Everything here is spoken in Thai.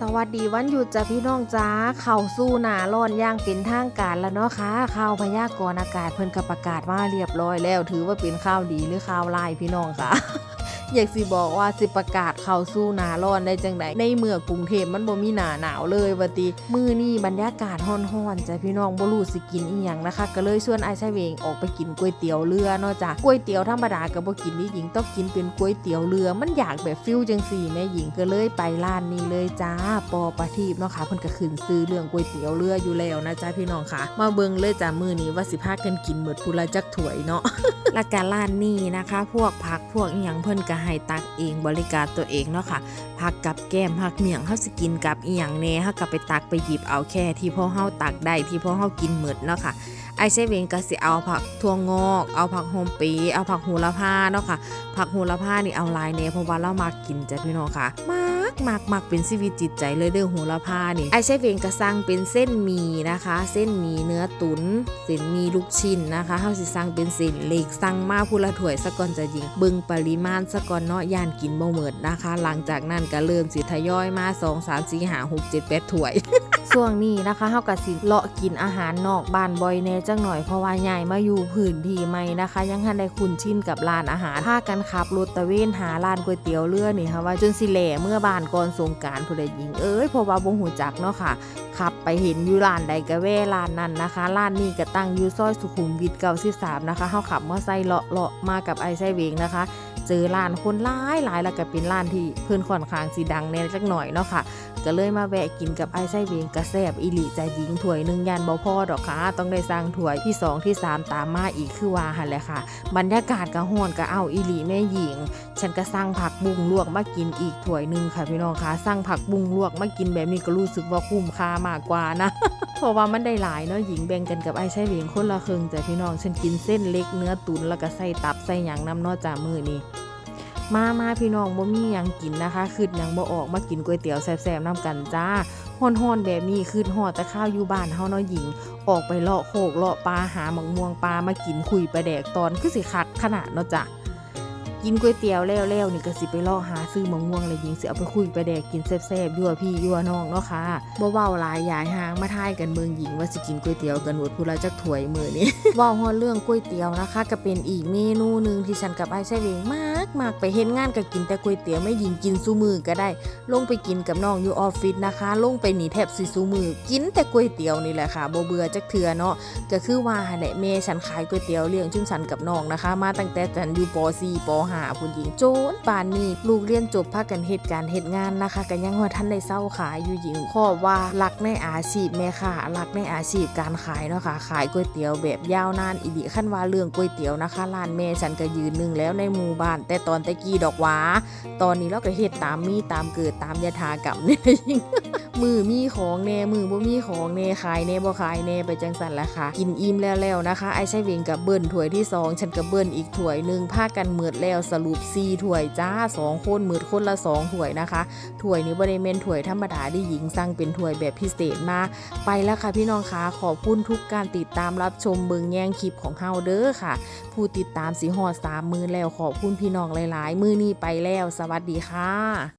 สวัสดีวันหยุดจ้ะพี่น้องจ้าเข่าสู้หนาร้อนย่างเป็นทางการแล้วเนาะค่ะข่าวพยากรณ์อากาศเพิ่นก็ประกาศมาเรียบร้อยแล้ว ถือว่าเป็นข่าวดีหรือข่าวลายพี่น้องค่ะ อยากสิบอกว่าสิประกาศเข้าสู่หนาร้อนได้จังไดในเมืองกรุงเทพมันบ่มีหนาหนาวเลยว่าติมื้อนี้บรรยากาศร้อนๆจ้ะพี่น้องบ่รู้สิกินอีหยังนะคะ ก็เลยชวนไอ้ชายเวงออกไปกินก๋วยเตี๋ยวเรือเนาะจ้ะก๋วยเตี๋ยวธรรมดาก็บ่กินนี่หญิงต้องกินเป็นก๋วยเตี๋ยวเรือมันอยากแบบฟิลจังสี่แม่หญิงก็เลยไปร้านนี้เลยจ้าปอประทีปเนาะค่ะเพิ่นก็ขึ้นซื้อเรื่องก๋วยเตี๋ยวเรืออยู่แล้วนะจ้าพี่น้องค่ะ มาเบิ่งเลยจ้ามื้อนี้ว่าสิพากันกินหมดพุละจักถ้วยเนาะและการร้านนี้นะคะ พวกผักพวกอีหยังเพิ่นก็ให้ตักเองบริการตัวเองเนาะค่ะผักกับแก้มผักเมี่ยงเฮาสิกินกับอีหยังแน่เฮาก็ไปตักไปหยิบเอาแค่ที่พ่อเฮาตักได้ที่พ่อเฮากินหมดเนาะค่ะไอเซเวงก็สิเอาผักทั่วงอก เอาผักโฮมปี เอาผักโหระพาเนาะค่ะ ผักโหระพานี่เอาลายเน่เพราะว่าเรามากินจ้ะพี่น้องค่ะมากมากมากเป็นชีวิตจิตใจเลยเด้อโหระพานี่ไอเซเวงก็สั่งเป็นเส้นมีนะคะ เส้นมีเนื้อตุนเส้นมีลูกชิ้นนะคะเฮาสิสั่งเป็นเส้นเล็กสั่งมาผู้ละถ้วยซะก่อนจะยิงเบิ่งปริมาณซะก่อนเนาะย่านกินบ่หมดนะคะ หลังจากนั้นก็เริ่มสิทยอยมา2 3 4 5 6 7 8ถ้วยช่วงนี้นะคะเฮาก็สิเลาะกินอาหารนอกบ้านบ่อยแน่จังหน่อยเพราะว่าใหญ่มาอยู่พื้นที่ใหม่นะคะ ยังทันได้คุ้นชินกับร้านอาหารพากันขับรถตะเวนหาร้านก๋วยเตี๋ยวเรือนี่ค่ะว่าจนสิแหล่เมื่อบ้านก่อนสงการผู้ใดหญิงเอ้ยเพราะว่าบ่หูจักเนาะค่ะขับไปเห็นอยู่ร้านใดกะแว่ร้านนั้นนะคะร้านนี้ก็ตั้งอยู่ซอยสุขุมวิท93นะคะเฮาขับมอไซค์เลาะเลาะมากับไอ้ไส้เวงนะคะ เจอร้านคนหลายหลายแล้วก็เป็นร้านที่เพิ่นค่อนข้างสิดังแน่จักหน่อยเนาะค่ะ ก็เลยมาแวะกินกับไอ้ไส้เวงกระแซบอีหลีใจหญิงถ้วยหนึ่งยันบ่พอดอกค่ะต้องได้สร้างถ้วยที่ 2 ที่ 3 ตามมาอีกคือว่าหันแหละค่ะ บรรยากาศก็ฮ้อนก็เอาอีหลีแม่หญิง ฉันก็สั่งผักบุ้งลวกมากินอีกถ้วยหนึ่งค่ะพี่น้องคะสั่งผักบุ้งลวกมากินแบบนี้ก็รู้สึกว่าคุ้มค่ามากกว่านะ เพราะว่ามันได้หลายเนาะหญิงแบ่งกันกับไอ้ไส้เวงคนละครึ่งแต่พี่น้องฉันกินเส้นเล็กเนื้อตุ๋นแล้วก็ใส่ตับใส่หยังน้ำนอจ่ามือนี่มามาพี่น้องบ่มียังกินนะคะคืดยังบ่ออกมากินก๋วยเตี๋ยวแซ่บๆน้ำกันจ้าฮ้อนๆแบบนี้คืดฮอดแต่ข้าวอยู่บ้านเฮาเนาะหญิง ออกไปเลาะโคกเลาะปลาหาหมักม่วงปลามากินคุยปลาแดกตอนคือสิคักขนาดเนาะจ้ะ กินก๋วยเตี๋ยวแล้วๆนี่ก็สิไปลาะหาซื้อมักม่วงเลยหญิงสิเอาไปคุยไปแดกกินแซ่บๆยั่วพี่ยั่วน้องเนาะค่ะบ่เว้าหลายยายหางมาทายกันเมืองหญิงว่าสิกินก๋วยเตี๋ยวกันหมดผู้ละจักถวยมือนี้เว้าฮอดเรื่องก๋วยเตี๋ยวนะคะ ก็เป็นอีกเมนูหนึงที่ฉันกับไอ้ายใช่เวงมากมากไปเฮ็ดงานก็กินแต่ก๋วยเตี๋ยวไม่หญิงกินซูมือก็ได้ ลงไปกินกับน้องอยู่ออฟฟิศนะคะ ลงไปหนีแทบสิซูมือ กินแต่ก๋วยเตี๋ยวนี่แหละค่ะบ่เบื่อจักเทื่อเนาะก็คือว่าแหละแม่ฉันขายก๋วยเตี๋ยวเลี้ยงชุมฉันกับน้องนะคะ มาตั้งแต่ฉันอยู่ป .4 ป .5 พุ่นหญิงโจนป่านนี้ลูกเรียนจบพากันเฮ็ดการณ์เฮ็ดงานนะคะก็ยังว่าท่านได้เศร้าขายอยู่หญิงข้อว่ารักในอาชีพแม่ค่ะรักในอาชีพการขายเนาะค่ะขายก๋วยเตี๋ยวแบบยาวนานอีหลีขั้นว่าเรื่องก๋วยเตี๋ยวนะคะร้านแม่ฉันก็ยืนหนึ่งแล้วในหมู่บ้าน แต่ตอนตะกี้ดอกว้าตอนนี้เราก็เฮ็ดตามมีตามเกิดตามยถากรรมเนี่ย มือมีของแน่มือบ่มีของแน่ขายแน่บ่ขายแน่ไปจังสันละค่ะ กินอิ่มแล้วแล้วนะคะ ไอ้ใช้เวงกับเบิ้นถ้วยที่ 2 ฉันกับเบิ้นอีกถ้วยหนึ่งพากันเมือดแล้วสรุป4ถ้วยจ้า2คนเมือดคนละ2ถ้วยนะคะถ้วยนี้บ่ได้แม่นถ้วยธรรมดาที่หญิงสั่งเป็นถ้วยแบบพิเศษมาไปแล้วค่ะพี่น้องคะขอบคุณทุกการติดตามรับชมเบิงแย่งคลิปของเฮาเด้อค่ะ ผู้ติดตามสิฮอด3มือแล้วขอบคุณพี่น้องหลาย ๆ มือนี้ไปแล้ว สวัสดีค่ะ